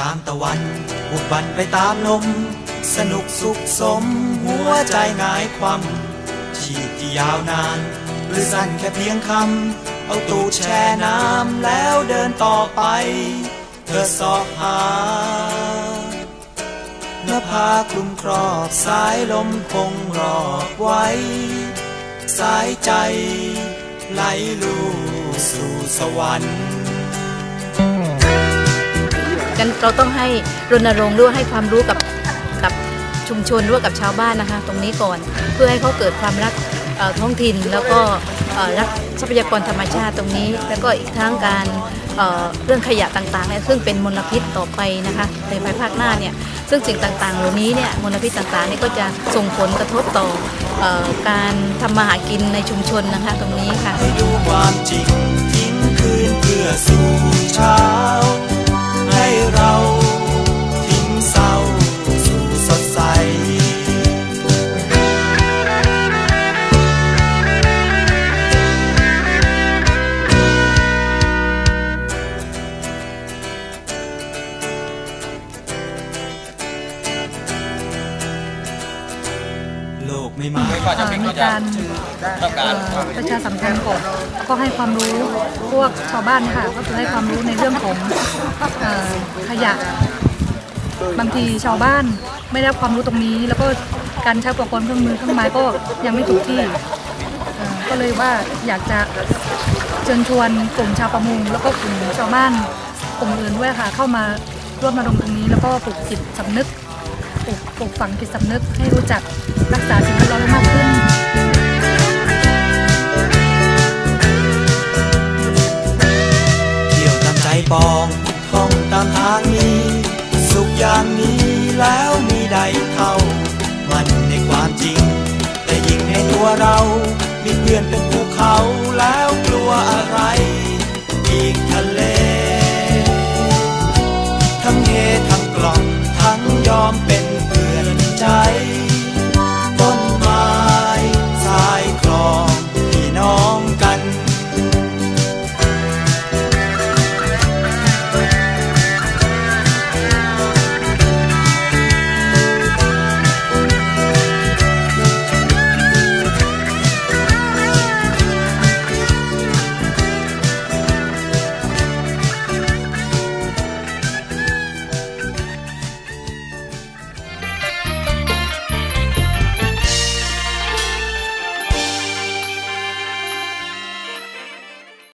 ตามตะวันบุกบันไปตามลมสนุกสุขสม หัวใจงายความชีพที่ยาวนาน หรือสั้นแค่เพียงคำเอาตูดแช่น้ำแล้วเดินต่อไป เธอสอบหาเนื้อผ้าคลุมครอบสายลมคงรอบไว้ สายใจไหลลู่สู่สวรรค์ กันเราต้องให้รณรงค์ด้วยให้ความรู้กับกับชุมชนด้วยกับชาวบ้านนะคะ ตรงนี้ก่อนเพื่อให้เขาเกิดความรักท้องถิ่นแล้วก็รักทรัพยากรธรรมชาติตรงนี้ แล้วก็อีกทั้งการเเรื่องขยะต่างๆเนี่ยซึ่งเป็นมลพิษต่อไปนะคะในภายภาคหน้าเนี่ยซึ่งสิ่งต่างๆ เหล่านี้เนี่ยมลพิษต่างๆนี่ก็จะส่งผลกระทบต่อเอ่อการทำมาหากินในชุมชนนะคะตรงนี้ค่ะ โลกไม่มาเอ่อมีการเอ่อประชาสัมพันธ์ก่อนก็ให้ความรู้พวกชาวบ้านค่ะก็คือให้ความรู้ในเรื่องของเอ่อขยะบางทีชาวบ้านไม่ได้รับความรู้ตรงนี้ แล้วก็การใช้อุปกรณ์เครื่องมือเครื่องไม้ก็ยังไม่ถูกที่เอ่อก็เลยว่าอยากจะเชิญชวนกลุ่มชาวประมงแล้วก็กลุ่มชาวบ้านกลุ่มอื่นด้วยค่ะ เข้ามาร่วมมารงตรงนี้แล้วก็ปลูกจิตสำนึก ปลูกปลูฝังจิตสำนึกให้รู้จักรักษาสิ่งแวดล้อมมากขึ้นเที่ยวตามใจปองท่องตามทางนี้ สุขอย่างนี้แล้วมีใดเท่า มันในความจริง แต่ยิ่งในตัวเรา มีเพื่อนเป็นภูเขาแล้วกลัวอะไร อีกทะเล ทั้งเฮทั้งกล่องทั้งยอมเป็น